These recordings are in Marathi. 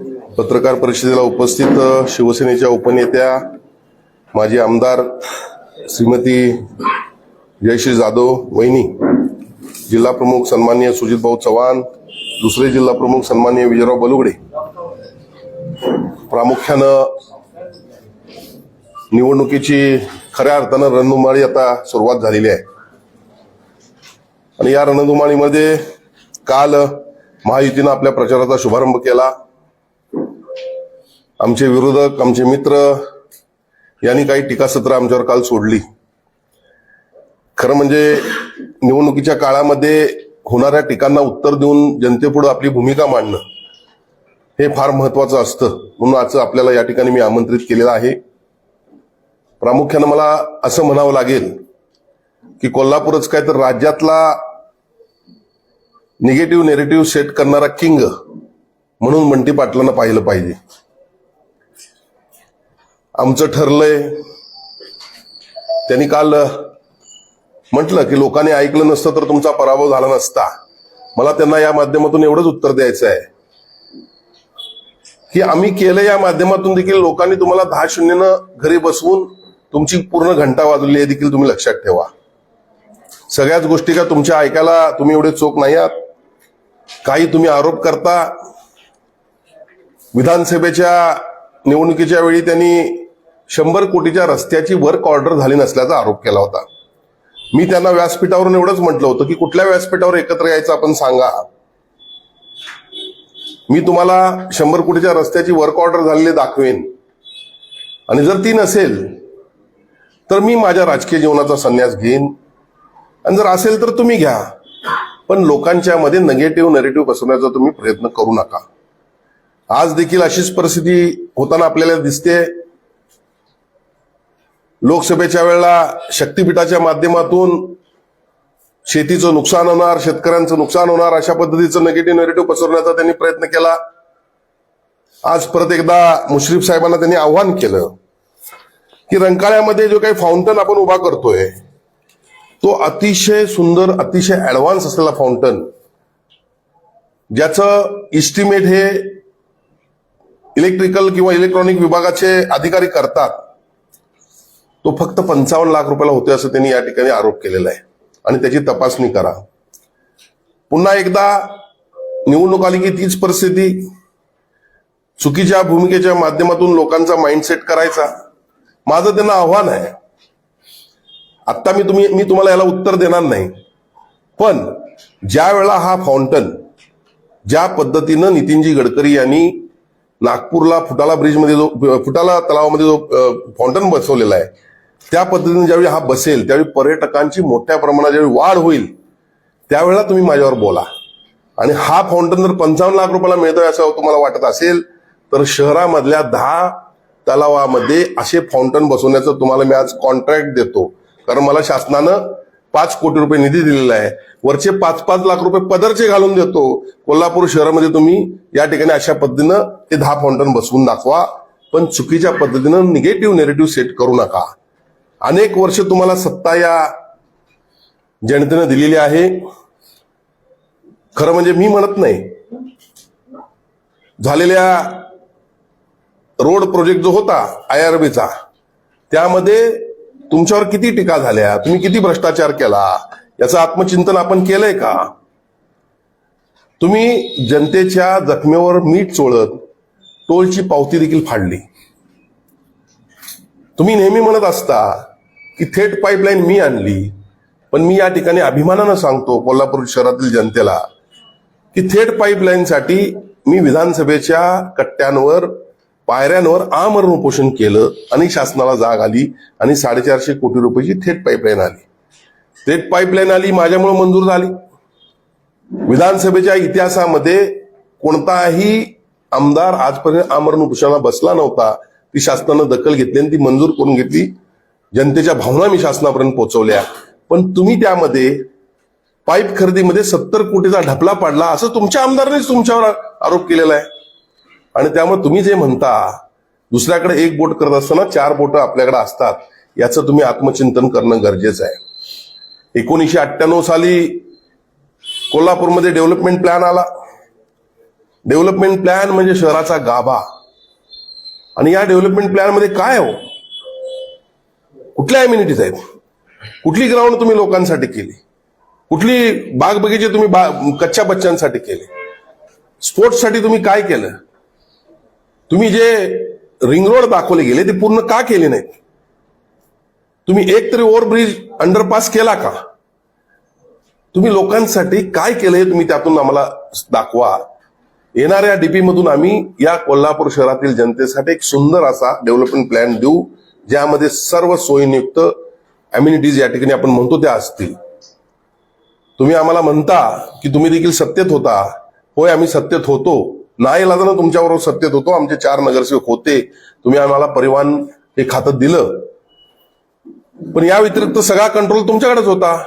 पत्रकार परिषदेला उपस्थित शिवसेनेच्या उपनेत्या माजी आमदार श्रीमती जयश्री जाधव वहिनी जिल्हा प्रमुख सन्माननीय सुजितभाऊ चव्हाण दुसरे जिल्हा प्रमुख सन्माननीय विजयराव बलुगडे. प्रामुख्यानं निवडणुकीची खऱ्या अर्थानं रणधुमाळी आता सुरुवात झालेली आहे. आणि या रणधुमाळीमध्ये काल महायुतीनं आपल्या प्रचाराचा शुभारंभ केला. आमचे विरोधक आमचे मित्र यांनी काही टीकासत्र आमच्यावर काल सोडली. खरं म्हणजे निवडणुकीच्या काळामध्ये होणाऱ्या टीकांना उत्तर देऊन जनतेपुढे आपली भूमिका मांडणं हे फार महत्वाचं असतं. म्हणून आज आपल्याला या ठिकाणी मी आमंत्रित केलेलं आहे. प्रामुख्यानं मला असं म्हणावं लागेल की कोल्हापूरच काय तर राज्यातला निगेटिव्ह नेरेटिव्ह सेट करणारा किंग म्हणून मंटी पाटलांना पाहिलं पाहिजे. आमचं ठरलंय. त्यांनी काल म्हटलं की लोकांनी ऐकलं नसतं तर तुमचा पराभव झाला नसता. मला त्यांना या माध्यमातून एवढंच उत्तर द्यायचं आहे. की आम्ही केलं या माध्यमातून देखील लोकांनी तुम्हाला दहा शून्यनं घरी बसवून तुमची पूर्ण घंटा वाजवली आहे देखील तुम्ही लक्षात ठेवा. सगळ्याच गोष्टी का तुमच्या ऐकायला तुम्ही एवढे चोख नाही आहात? काही तुम्ही आरोप करता? विधानसभेच्या निवडणुकीच्या वेळी त्यांनी शंभर कोटीच्या रस्त्याची वर्क ऑर्डर झाली नसल्याचा आरोप केला होता. मी त्यांना व्यासपीठावरून एवढंच म्हटलं होतं की कुठल्या व्यासपीठावर एकत्र यायचं आपण सांगा. मी तुम्हाला शंभर कोटीच्या रस्त्याची वर्क ऑर्डर झालेली दाखवेन. आणि जर ती नसेल तर मी माझ्या राजकीय जीवनाचा संन्यास घेईन. आणि जर असेल तर तुम्ही घ्या. पण लोकांच्या मध्ये निगेटिव्ह नेरेटिव्ह बसवण्याचा तुम्ही प्रयत्न करू नका. आज देखील अशीच परिस्थिती होताना आपल्याला दिसते. लोकसभेच्या वेळेला शक्तीपीठाच्या माध्यमातून शेतीचं नुकसान होणार शेतकऱ्यांचं नुकसान होणार अशा पद्धतीचं नेगेटिव्ह नेरेटिव्ह पसरवण्याचा त्यांनी प्रयत्न केला. आज परत एकदा मुश्रीफ साहेबांना त्यांनी आव्हान केलं की रंकाळ्यामध्ये जो काही फाउंटन आपण उभा करतोय तो अतिशय सुंदर अतिशय ऍडव्हान्स असलेला फाउंटन ज्याचं इस्टिमेट हे इलेक्ट्रिकल किंवा इलेक्ट्रॉनिक विभागाचे अधिकारी करतात. तो फक्त पंचावन्न लाख रुपयाला होते असं त्यांनी या ठिकाणी आरोप केलेला आहे. आणि त्याची तपासणी करा. पुन्हा एकदा निवडणूक आली की तीच परिस्थिती चुकीच्या भूमिकेच्या माध्यमातून लोकांचा माइंडसेट करायचा. माझं त्यांना आव्हान आहे. आत्ता मी तुम्ही मी तुम्हाला याला उत्तर देणार नाही. पण ज्या वेळा हा फाउंटन ज्या पद्धतीनं नितीनजी गडकरी यांनी नागपूरला फुटाला ब्रिजमध्ये जो फुटाला तलावामध्ये जो फाउंटन बसवलेला आहे त्या पद्धतीने ज्यावेळी हा बसेल त्यावेळी पर्यटकांची मोठ्या प्रमाणात ज्यावेळी वाढ होईल त्यावेळेला तुम्ही माझ्यावर बोला. आणि हा फाउंटन जर पंचावन्न लाख रुपयाला मिळतोय असं तुम्हाला वाटत असेल तर शहरामधल्या दहा तलावामध्ये असे फाउंटन बसवण्याचं तुम्हाला मी आज कॉन्ट्रॅक्ट देतो. कारण मला शासनानं पाच कोटी रुपये निधी दिलेला आहे. वरचे पाच पाच लाख रुपये पदरचे घालून देतो. कोल्हापूर शहरामध्ये तुम्ही या ठिकाणी अशा पद्धतीनं ते दहा फाउंटन बसवून दाखवा. पण चुकीच्या पद्धतीनं निगेटिव्ह नेरेटिव्ह सेट करू नका. अनेक वर्ष तुम्हाला सत्ता या जनतेनं दिलेली आहे. खरं म्हणजे मी म्हणत नाही. झालेल्या रोड प्रोजेक्ट जो होता आय आर बीचा त्यामध्ये तुमच्यावर किती टीका झाल्या? तुम्ही किती भ्रष्टाचार केला? याचं आत्मचिंतन आपण केलंय का? तुम्ही जनतेच्या जखमेवर मीठ चोळत टोलची पावती देखील फाडली. तुम्ही नेहमी म्हणत असता की थेट पाईपलाईन मी आणली. पण मी या ठिकाणी अभिमानानं सांगतो कोल्हापूर शहरातील जनतेला की थेट पाईपलाईनसाठी मी विधानसभेच्या कट्ट्यांवर पायऱ्यांवर आमरण उपोषण केलं आणि शासनाला जाग आली आणि साडेचारशे कोटी रुपयाची थेट पाईपलाईन आली. थेट पाईपलाईन आली माझ्यामुळे मंजूर झाली. विधानसभेच्या इतिहासामध्ये कोणताही आमदार आजपर्यंत आमरण उपोषणाला बसला नव्हता. ती शासनानं दखल घेतली आणि ती मंजूर करून घेतली. जनतेच्या भावना मी शासनापर्यंत पोहोचवल्या. पण तुम्ही त्यामध्ये पाईप खरेदीमध्ये सत्तर कोटीचा ढपला पाडला असं तुमच्या आमदारांनीच तुमच्यावर आरोप केलेला आहे. आणि त्यामुळे तुम्ही जे म्हणता दुसऱ्याकडे एक बोट करत असताना चार बोट आपल्याकडे असतात याचं तुम्ही आत्मचिंतन करणं गरजेचं आहे. एकोणीसशे अठ्ठ्याण्णव साली कोल्हापूरमध्ये डेव्हलपमेंट प्लॅन आला. डेव्हलपमेंट प्लॅन म्हणजे शहराचा गाभा. आणि या डेव्हलपमेंट प्लॅनमध्ये काय हो? कुठल्या अम्युनिटीज आहेत? कुठली ग्राउंड तुम्ही लोकांसाठी केली? कुठली बाग बगीचे तुम्ही बा- कच्च्या बच्चांसाठी केले? स्पोर्ट्ससाठी तुम्ही काय केलं? तुम्ही जे रिंग रोड दाखवले गेले ते पूर्ण का केले नाहीत? तुम्ही एक तरी ओव्हरब्रिज अंडरपास केला का? तुम्ही लोकांसाठी काय केलंय तुम्ही त्यातून आम्हाला दाखवा. येणाऱ्या डीपी मधून आम्ही या कोल्हापूर शहरातील जनतेसाठी एक सुंदर असा डेव्हलपमेंट प्लॅन देऊ. ज्यामध्ये सर्व सोयीनियुक्त अम्युनिटीज या ठिकाणी आपण म्हणतो त्या असतील. तुम्ही आम्हाला म्हणता की तुम्ही देखील सत्तेत होता. होय आम्ही सत्तेत होतो. नाही लागलं तुमच्याबरोबर सत्तेत होतो. आमचे चार नगरसेवक होते. तुम्ही आम्हाला परिवहन हे खातं दिलं. पण या व्यतिरिक्त सगळा कंट्रोल तुमच्याकडेच होता.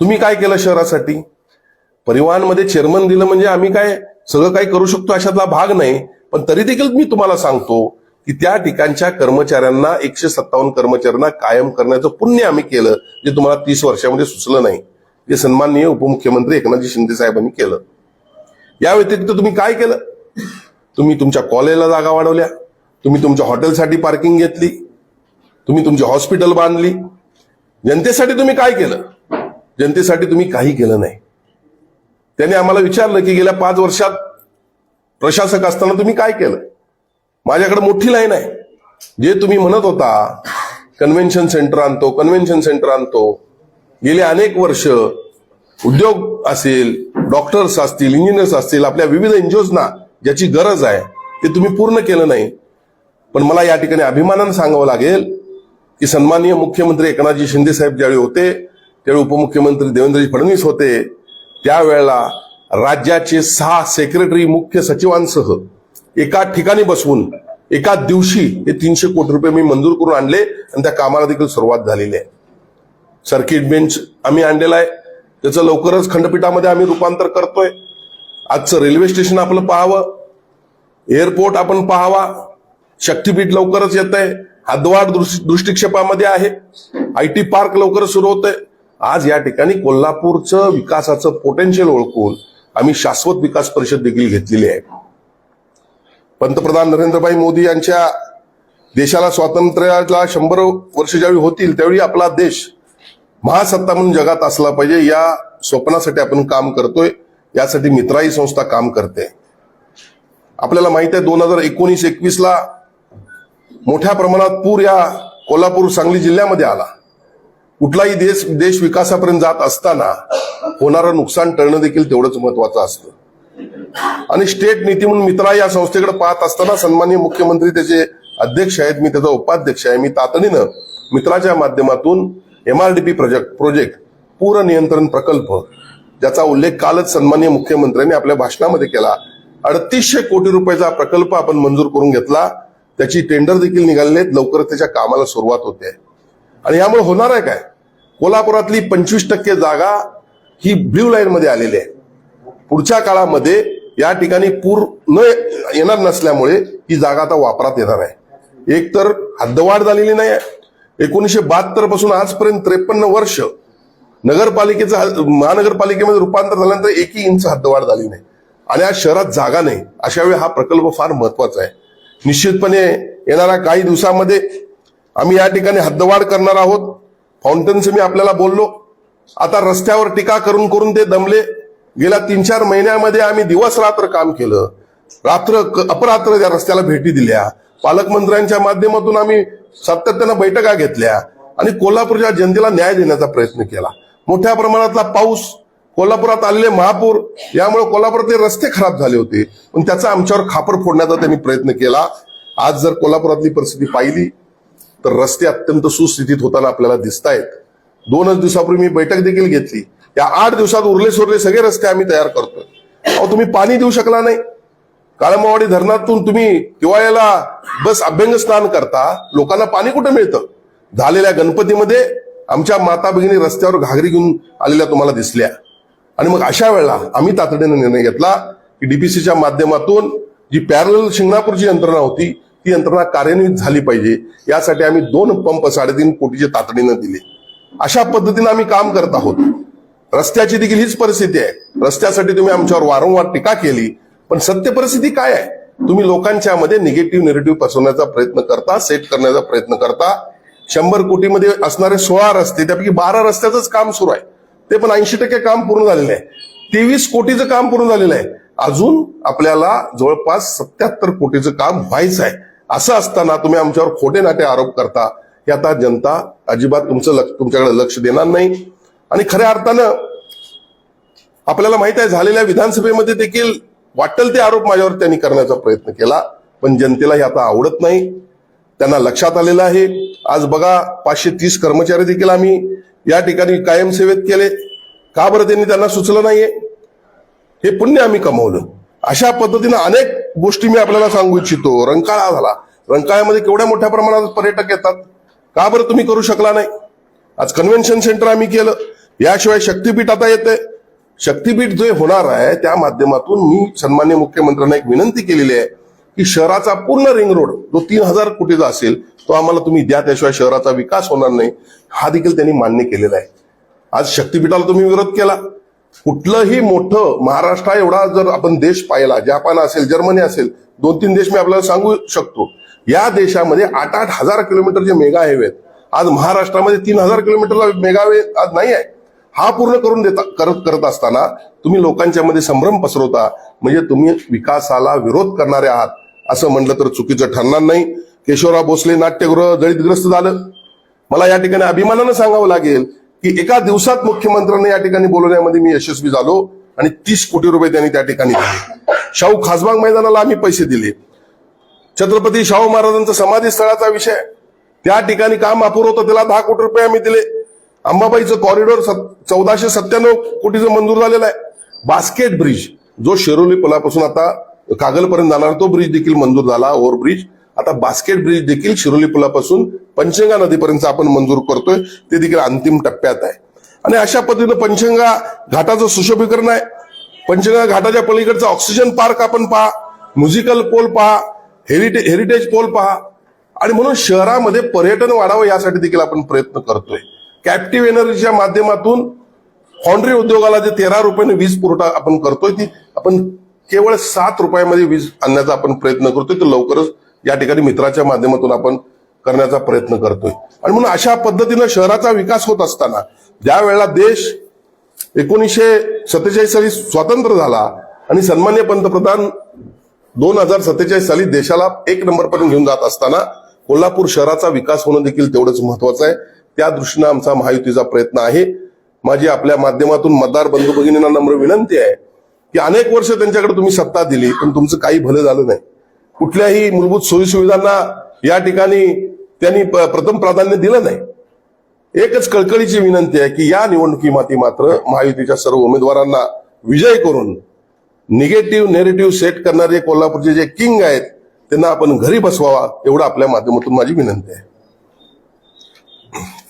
तुम्ही काय केलं शहरासाठी? परिवहनमध्ये चेअरमन दिलं म्हणजे आम्ही काय सगळं काही करू शकतो अशातला भाग नाही. पण तरी देखील मी तुम्हाला सांगतो की त्या ठिकाणच्या कर्मचाऱ्यांना एकशे सत्तावन्न कर्मचाऱ्यांना कायम करण्याचं पुण्य आम्ही केलं जे तुम्हाला तीस वर्षामध्ये सुचलं नाही. जे सन्माननीय उपमुख्यमंत्री एकनाथजी शिंदे साहेबांनी केलं. या व्यतिरिक्त तुम्ही काय केलं? तुम्ही तुमच्या कॉलेजला जागा वाढवल्या तुम्ही तुमच्या हॉटेलसाठी पार्किंग घेतली तुम्ही तुमची हॉस्पिटल बांधली. जनतेसाठी तुम्ही काय केलं? जनतेसाठी तुम्ही काही केलं नाही. त्याने आम्हाला विचारलं की गेल्या पाच वर्षात प्रशासक असताना तुम्ही काय केलं? माझ्याकडे मोठी लाईन आहे. जे तुम्ही म्हणत होता कन्व्हेन्शन सेंटर आणतो कन्व्हेन्शन सेंटर आणतो. गेले अनेक वर्ष उद्योग असेल डॉक्टर्स असतील इंजिनियर्स असतील आपल्या विविध एनजीओजना ज्याची गरज आहे ते तुम्ही पूर्ण केलं नाही. पण मला या ठिकाणी अभिमानानं सांगावं लागेल की सन्माननीय मुख्यमंत्री एकनाथजी शिंदे साहेब ज्यावेळी होते त्यावेळी उपमुख्यमंत्री देवेंद्रजी फडणवीस होते त्यावेळेला राज्याचे सहा सेक्रेटरी मुख्य सचिवांसह एका ठिकाणी बसवून एका दिवशी हे तीनशे कोटी रुपये मी मंजूर करून आणले आणि त्या कामाला देखील सुरुवात झालेली आहे. सर्किट बेंच आम्ही आणलेला आहे. त्याचं लवकरच खंडपीठामध्ये आम्ही रूपांतर करतोय. आजचं रेल्वे स्टेशन आपलं पाहावं. एअरपोर्ट आपण पाहावा. शक्तीपीठ लवकरच येत आहे हद्दवाढ दृष्टिक्षेपामध्ये आहे. आय टी पार्क लवकरच सुरू होत आहे आज या ठिकाणी कोल्हापूरचं विकासाचं पोटेन्शियल ओळखून आम्ही शाश्वत विकास परिषद देखील घेतलेली आहे. पंतप्रधान नरेंद्रभाई मोदी यांच्या देशाला स्वातंत्र्याला शंभर वर्ष ज्यावेळी होतील त्यावेळी आपला देश महासत्ता म्हणून जगात असला पाहिजे या स्वप्नासाठी आपण काम करतोय. यासाठी मित्राई संस्था काम करते. आपल्याला माहीत आहे दोन हजार एकोणीस एकवीसला मोठ्या प्रमाणात पूर या कोल्हापूर सांगली जिल्ह्यामध्ये आला. कुठलाही देश देश विकासापर्यंत जात असताना होणारं नुकसान टळणं देखील तेवढंच महत्वाचं असतं. आणि स्टेट नीती म्हणून मित्रा या संस्थेकडे पाहत असताना सन्माननीय मुख्यमंत्री त्याचे अध्यक्ष आहेत मी त्याचा उपाध्यक्ष आहे. मी तातडीनं मित्राच्या माध्यमातून एमआरडीपी प्रोजेक्ट प्रोजेक्ट पूर नियंत्रण प्रकल्प ज्याचा उल्लेख कालच सन्माननीय मुख्यमंत्र्यांनी आपल्या भाषणामध्ये केला. अडतीसशे कोटी रुपयाचा प्रकल्प आपण मंजूर करून घेतला. त्याची टेंडर देखील निघालेले आहेत. लवकरच त्याच्या कामाला सुरुवात होते. आणि यामुळे होणार आहे काय? कोल्हापुरातली पंचवीस टक्के जागा ही ब्ल्यू लाईन मध्ये आलेली आहे. पुढच्या काळामध्ये या ठिकाणी पूर न येणार नसल्यामुळे ही जागा आता वापरात येणार आहे. एक तर हद्दवाढ झालेली नाही आहे. एकोणीसशे बहात्तरपासून आजपर्यंत त्रेपन्न वर्ष नगरपालिकेचं महानगरपालिकेमध्ये रूपांतर झाल्यानंतर एकही इंच हद्दवाढ झाली नाही. आणि आज शहरात जागा नाही. अशा वेळी हा प्रकल्प फार महत्त्वाचा आहे. निश्चितपणे येणाऱ्या काही दिवसामध्ये आम्ही या ठिकाणी हद्दवाढ करणार आहोत. फाउंटनचं मी आपल्याला बोललो. आता रस्त्यावर टीका करून करून ते दमले. गेल्या तीन चार महिन्यामध्ये आम्ही दिवस रात्र काम केलं. रात्र अपरात्र त्या रस्त्याला भेटी दिल्या. पालकमंत्र्यांच्या माध्यमातून आम्ही सातत्यानं बैठका घेतल्या आणि कोल्हापूरच्या जनतेला न्याय देण्याचा प्रयत्न केला. मोठ्या प्रमाणातला पाऊस कोल्हापुरात आलेले महापूर यामुळे कोल्हापुरातले रस्ते खराब झाले होते. पण त्याचा आमच्यावर खापर फोडण्याचा त्यांनी प्रयत्न केला. आज जर कोल्हापुरातली परिस्थिती पाहिली तर रस्ते अत्यंत सुस्थितीत होताना आपल्याला दिसत आहेत दोनच दिवसापूर्वी मी बैठक देखील घेतली. या आठ दिवसात उरले सुरले सगळे रस्ते आम्ही तयार करतोय. अहो तुम्ही पाणी देऊ शकला नाही. काळमावाडी धरणातून तुम्ही हिवाळ्याला बस अभ्यंग स्नान करता लोकांना पाणी कुठं मिळतं? झालेल्या गणपतीमध्ये आमच्या माता भगिनी रस्त्यावर घागरी घेऊन आलेल्या तुम्हाला दिसल्या. आणि मग अशा वेळेला आम्ही तातडीने निर्णय घेतला की डीपीसीच्या माध्यमातून जी पॅरल शिंगणापूरची यंत्रणा होती ती यंत्रणा कार्यान्वित झाली पाहिजे. यासाठी आम्ही दोन पंप साडेतीन कोटीचे तातडीनं दिले. अशा पद्धतीनं आम्ही काम करत आहोत. रस्त्याची देखील हीच परिस्थिती आहे. रस्त्यासाठी तुम्ही आमच्यावर वारंवार टीका केली पण सत्य परिस्थिती काय आहे? तुम्ही लोकांच्या मध्ये निगेटिव्ह निगेटिव्ह पसरवण्याचा प्रयत्न करता सेट करण्याचा प्रयत्न करता. शंभर कोटीमध्ये असणारे सोळा रस्ते त्यापैकी बारा रस्त्याचंच काम सुरू आहे. ते पण ऐंशी टक्के काम पूर्ण झालेलं आहे. तेवीस कोटीचं काम पूर्ण झालेलं आहे. अजून आपल्याला जवळपास सत्याहत्तर कोटीचं काम व्हायचं आहे. असं असताना तुम्ही आमच्यावर खोटे नाटे आरोप करता. हे आता जनता अजिबात तुमचं लक्ष तुमच्याकडे लक्ष देणार नाही. आणि खऱ्या अर्थानं आपल्याला माहीत आहे झालेल्या विधानसभेमध्ये देखील वाटेल ते आरोप माझ्यावर त्यांनी करण्याचा प्रयत्न केला पण जनतेला हे आता आवडत नाही. त्यांना लक्षात आलेलं आहे. आज बघा पाचशे तीस कर्मचारी देखील आम्ही या ठिकाणी कायम सेवेत केले. का बरं त्यांनी त्यांना सुचलं नाहीये? हे पुण्य आम्ही कमवलं. अशा पद्धतीनं अनेक गोष्टी मी आपल्याला सांगू इच्छितो. रंकाळा झाला. रंकाळ्यामध्ये केवढ्या मोठ्या प्रमाणात पर्यटक येतात? का बरं तुम्ही करू शकला नाही? आज कन्व्हेन्शन सेंटर आम्ही केलं. याशिवाय शक्तीपीठ आता येते शक्तीपीठ जे होणार आहे त्या माध्यमातून मी सन्मान्य मुख्यमंत्र्यांना एक विनंती केलेली आहे की शहराचा पूर्ण रिंग रोड जो तीन हजार कोटीचा असेल तो आम्हाला तुम्ही द्या. त्याशिवाय शहराचा विकास होणार नाही. हा देखील त्यांनी मान्य केलेला आहे. आज शक्तीपीठाला तुम्ही विरोध केला. कुठलंही मोठं महाराष्ट्र एवढा जर आपण देश पाहिला जपान असेल जर्मनी असेल दोन तीन देश मी आपल्याला सांगू शकतो. या देशामध्ये आठ आठ हजार किलोमीटरचे मेगा हायवे आहेत आज महाराष्ट्रामध्ये तीन हजार किलोमीटरला मेगा हायवे आज नाही आहे. हा पूर्ण करून देता करत करत असताना तुम्ही लोकांच्या मध्ये संभ्रम पसरवता म्हणजे तुम्ही विकासाला विरोध करणारे आहात. असं म्हटलं तर चुकीचं ठरणार नाही. केशवराव भोसले नाट्यगृह जळितग्रस्त झालं. मला या ठिकाणी अभिमानानं सांगावं लागेल की एका दिवसात मुख्यमंत्र्यांना या ठिकाणी बोलवण्यामध्ये मी यशस्वी झालो आणि तीस कोटी रुपये त्यांनी त्या ठिकाणी दिले. शाहू खासबाग मैदानाला आम्ही पैसे दिले. छत्रपती शाहू महाराजांचा समाधी स्थळाचा विषय. त्या ठिकाणी काम अपुरं होतं त्याला दहा कोटी रुपये आम्ही दिले. अंबाबाईचं कॉरिडॉर चौदाशे सत्त्याण्णव कोटीचं मंजूर झालेलं आहे. बास्केट ब्रिज जो शिरोली पुलापासून आता कागलपर्यंत जाणार तो ब्रिज देखील मंजूर झाला ओव्हर ब्रिज आता बास्केट ब्रिज देखील शिरोली पुलापासून पंचंगा नदीपर्यंत आपण मंजूर करतोय. ते देखील अंतिम टप्प्यात आहे. आणि अशा पद्धतीनं पंचगा घाटाचं सुशोभीकरण आहे. पंचगंगा घाटाच्या पलीकडचा ऑक्सिजन पार्क आपण पहा म्युझिकल पोल पहा हेरिटेज हेरिटेज पोल पहा. आणि म्हणून शहरामध्ये पर्यटन वाढावं यासाठी देखील आपण प्रयत्न करतोय. कॅप्टिव्ह एनर्जीच्या माध्यमातून फॉन्ड्री उद्योगाला जे तेरा रुपयाने वीज पुरवठा आपण करतोय ती आपण केवळ सात रुपयामध्ये वीज आणण्याचा आपण प्रयत्न करतोय तर लवकरच या ठिकाणी मित्राच्या माध्यमातून आपण करण्याचा प्रयत्न करतोय. आणि म्हणून अशा पद्धतीनं शहराचा विकास होत असताना ज्या वेळेला देश एकोणीसशे सत्तेचाळीस साली स्वतंत्र झाला आणि सन्मान्य पंतप्रधान दोन हजार सत्तेचाळीस साली देशाला एक नंबर पर्यंत घेऊन जात असताना कोल्हापूर शहराचा विकास होणं देखील तेवढंच महत्वाचं आहे. त्या दृष्टीनं आमचा महायुतीचा प्रयत्न आहे. माझी आपल्या माध्यमातून मतदार बंधू भगिनींना नम्र विनंती आहे की अनेक वर्ष त्यांच्याकडे तुम्ही सत्ता दिली पण तुमचं काही भलं झालं नाही. कुठल्याही मूलभूत सोयीसुविधांना या ठिकाणी त्यांनी प्रथम प्राधान्य दिलं नाही. एकच कळकळीची विनंती आहे की या निवडणुकीमध्ये मात्र महायुतीच्या सर्व उमेदवारांना विजय करून निगेटिव्ह नेरेटिव्ह सेट करणारे कोल्हापूरचे जे किंग आहेत त्यांना आपण घरी बसवावा एवढं आपल्या माध्यमातून माझी विनंती आहे.